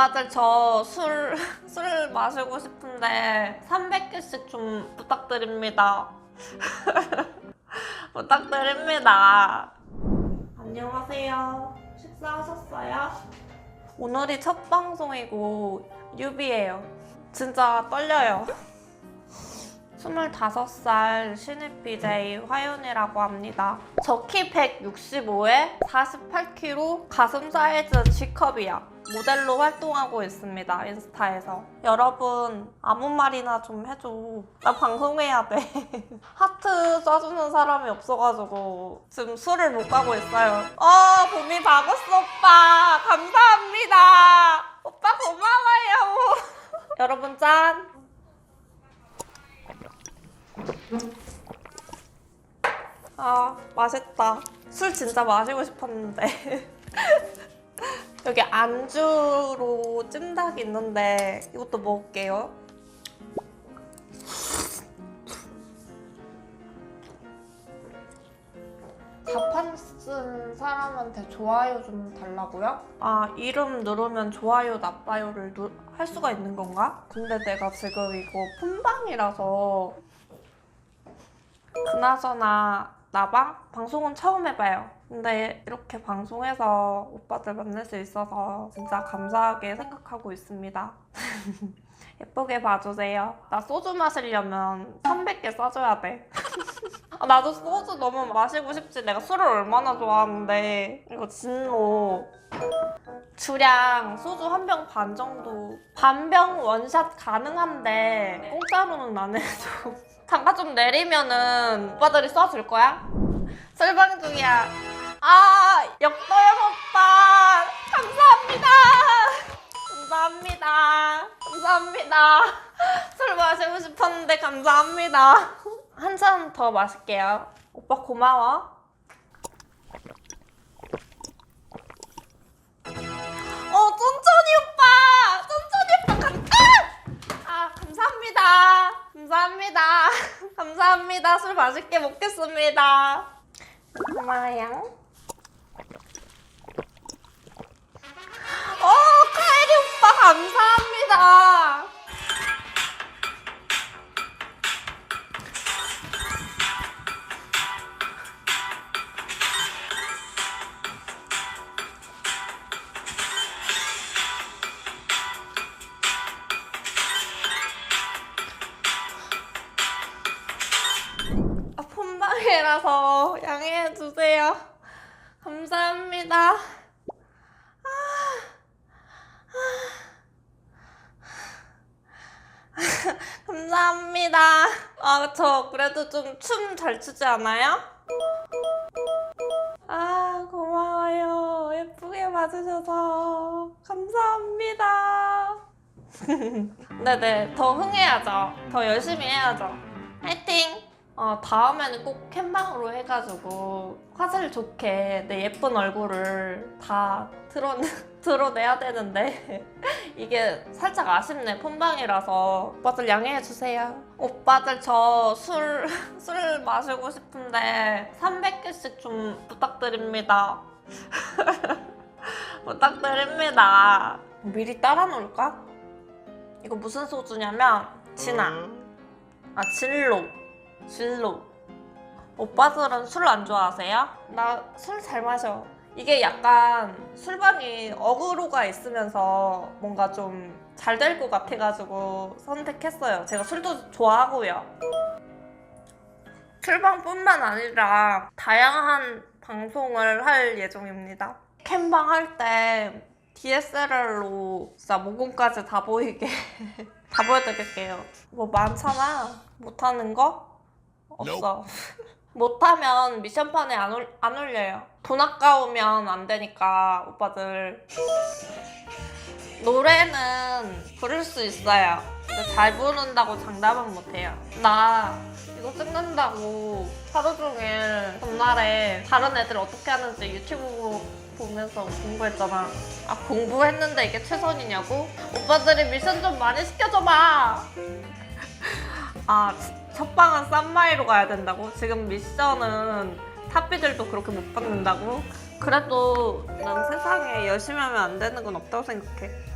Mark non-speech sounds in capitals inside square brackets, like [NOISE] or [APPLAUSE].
오빠들 저 술, [LAUGHS] 술 마시고 싶은데 300개씩 좀 부탁드립니다. [LAUGHS] 부탁드립니다. 안녕하세요. 식사하셨어요? 오늘이 첫 방송이고 뉴비예요. 진짜 떨려요. 25살 신입 BJ 화윤이라고 합니다. 저키 165에 48kg 가슴 사이즈 G컵이야. 모델로 활동하고 있습니다. 인스타에서. 여러분 아무 말이나 좀 해줘. 나 방송해야 돼. [LAUGHS] 하트 써주는 사람이 없어가지고 지금 술을 못 가고 있어요. 어 봄이 바구스 오빠 감사합니다. 오빠 고마워요. [LAUGHS] 여러분 짠. 아 맛있다. 술 진짜 마시고 싶었는데. [LAUGHS] 여기 안주로 찜닭이 있는데 이것도 먹을게요. 자판 쓴 사람한테 좋아요 좀 달라고요? 아 이름 누르면 좋아요 나빠요를 누- 할 수가 있는 건가? 근데 내가 지금 이거 폰방이라서 그나저나 나방 방송은 처음 해봐요. 근데 이렇게 방송해서 오빠들 만날 수 있어서 진짜 감사하게 생각하고 있습니다. [LAUGHS] 예쁘게 봐주세요. 나 소주 마시려면 300개 써줘야 돼. [LAUGHS] 아, 나도 소주 너무 마시고 싶지. 내가 술을 얼마나 좋아하는데. 이거 진로. 주량 소주 한 병 반 정도. 반병 원샷 가능한데 공짜로는 안 해줘. 단가 좀 내리면은 오빠들이 써줄 거야? 술방 중이야. 아, 역도영 오빠. 감사합니다. 감사합니다. 감사합니다. 술 마시고 싶었는데 감사합니다. 한 잔 더 마실게요. 오빠 고마워. 감사합니다. 술 맛있게 먹겠습니다. 고마워요. 폰방이라서 양해해 주세요. 감사합니다. [LAUGHS] 감사합니다. 아, 저 그래도 좀 춤 잘 추지 않아요? 아, 고마워요. 예쁘게 봐주셔서. 감사합니다. [LAUGHS] 네네, 더 흥해야죠. 더 열심히 해야죠. 화이팅! 어, 다음에는 꼭 캠방으로 해가지고 화질 좋게 내 예쁜 얼굴을 다 드러, [LAUGHS] 드러내야 되는데 [LAUGHS] 이게 살짝 아쉽네. 폰방이라서 오빠들 양해해 주세요. 오빠들 저 술 [LAUGHS] 술 마시고 싶은데 300개씩 좀 부탁드립니다. 부탁드립니다. 미리 따라 놓을까? 이거 무슨 소주냐면 진아. 아 진로 진로. 오빠들은 술 안 좋아하세요? 나 술 잘 마셔. 이게 약간 술방이 어그로가 있으면서 뭔가 좀 잘 될 것 같아가지고 선택했어요. 제가 술도 좋아하고요. 술방뿐만 아니라 다양한 방송을 할 예정입니다. 캠방 할 때 DSLR로 진짜 모공까지 다 보이게 [LAUGHS] 다 보여드릴게요. 뭐 많잖아. 못하는 거? 없어. [LAUGHS] 못하면 미션판에 안, 올, 안 올려요. 돈 아까우면 안 되니까 오빠들. 노래는 부를 수 있어요. 근데 잘 부른다고 장담은 못해요. 나 이거 찍는다고 하루 종일 전날에 다른 애들 어떻게 하는지 유튜브 보면서 공부했잖아. 아 공부했는데 이게 최선이냐고? 오빠들이 미션 좀 많이 시켜줘봐. [LAUGHS] 아, 첫 방은 쌈마이로 가야 된다고? 지금 미션은 탑비들도 그렇게 못 받는다고? 그래도 난 세상에 열심히 하면 안 되는 건 없다고 생각해.